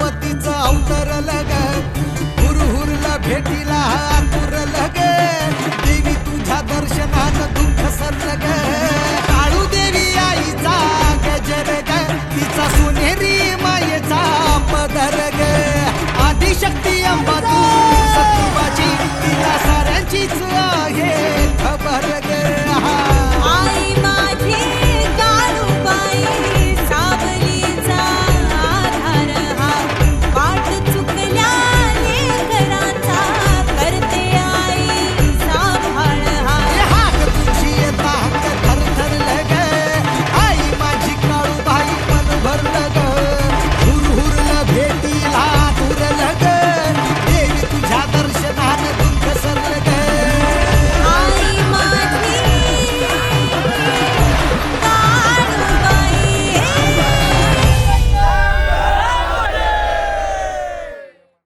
पार्वतीचं अवतर लग. हुरहुरला भेटीला आतुर लग. देवी तुझ्या दर्शनात दुःख सरलग.